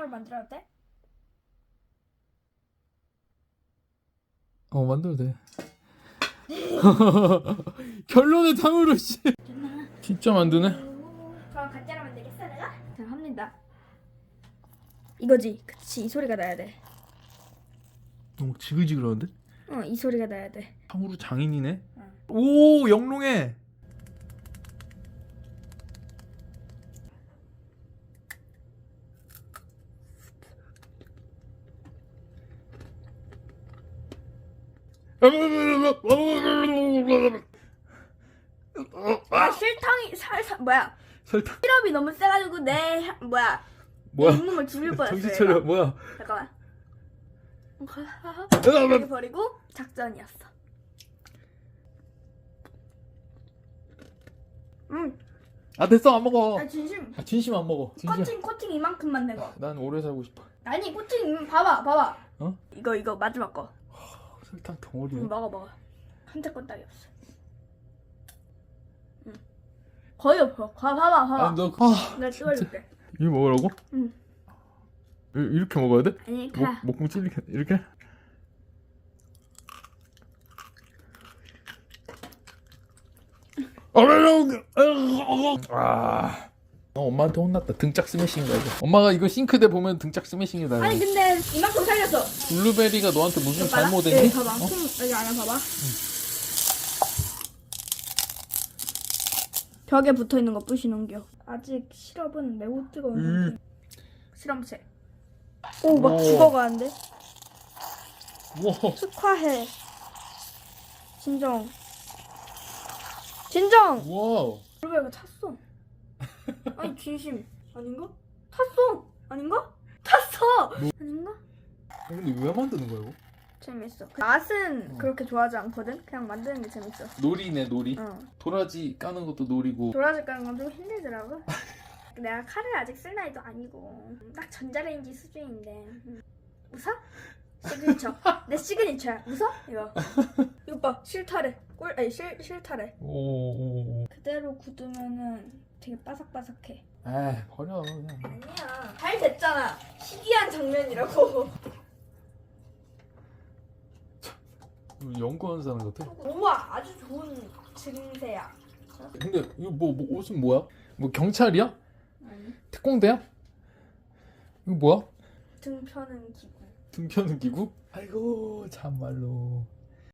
탕후루 만들어도 돼? 어 만들어도 돼. 결론의 탕후루 씨. 진짜 만드네. 그럼 가짜로 만들겠어 내가? 자 합니다. 이거지. 그치 이 소리가 나야 돼. 너무 지글지글한데? 어이 소리가 나야 돼. 탕후루 장인이네. 응. 오 영롱해. 아 실탕이 살 살 뭐야? 설탕 시럽이 너무 세가지고 내 향- 뭐야? 뭐야? 잇몸을 죽일 뻔했어. 정신 얘가. 차려 뭐야? 잠깐만. 이렇게 버리고 작전이었어. 음, 아 됐어 안 먹어. 아 진심. 아, 진심 안 먹어. 진심. 코팅 코팅 이만큼만 내고. 난 오래 살고 싶어. 아니 코팅 음, 봐봐 봐봐. 어? 이거 이거 마지막 거. 설탕 덩어리네. 응, 먹어 먹어. 한자 건딱이 없어. 응. 거의 없어. 봐 봐봐 봐봐. 아, 너 아, 내가 찍어줄게. 이거 먹으라고? 응. 이- 이렇게 먹어야 돼? 아니 목 가. 목공 찔리게 이렇게? 아, 너 엄마한테 혼났다. 등짝 스매싱이다 이거. 엄마가 이거 싱크대 보면 등짝 스매싱이다. 아니 이거. 근데 이만큼 살렸어. 블루베리가 너한테 무슨 봐봐. 잘못했니? 여기 봐봐. 어? 손 여기 안에 봐봐. 벽에 붙어 있는 거 부시는겨. 아직 시럽은 매우 뜨거운 음. 상태. 실험체. 오 막 오. 죽어가는데. 우와. 특화해. 진정. 진정. 우와. 블루베리가 탔어. 아니 진심 아닌가? 탔어. 아닌가? 탔어. 아닌가? 근데 왜 만드는 거야 이거? 재밌어. 그 맛은 어. 그렇게 좋아하지 않거든. 그냥 만드는 게 재밌어. 놀이네 놀이. 어. 도라지 까는 것도 놀이고. 도라지 까는 건 좀 힘들더라고. 내가 칼을 아직 쓸 나이도 아니고 딱 전자레인지 수준인데 음. 웃어? 시그니처 내 시그니처야 웃어? 이거 이거 봐 실타래 꿀 아니 실 실타래 오. 오. 그대로 굳으면은 되게 바삭바삭해 에 버려 그냥. 아니야 잘 됐잖아 희귀한 장면이라고 연구하는 사람 같아. 우와 아주 좋은 증세야 근데 이거 뭐, 뭐 옷은 뭐야? 뭐 경찰이야? 아니 특공대야? 이거 뭐야? 등 펴는 기구 등 펴는 기구? 아이고 참말로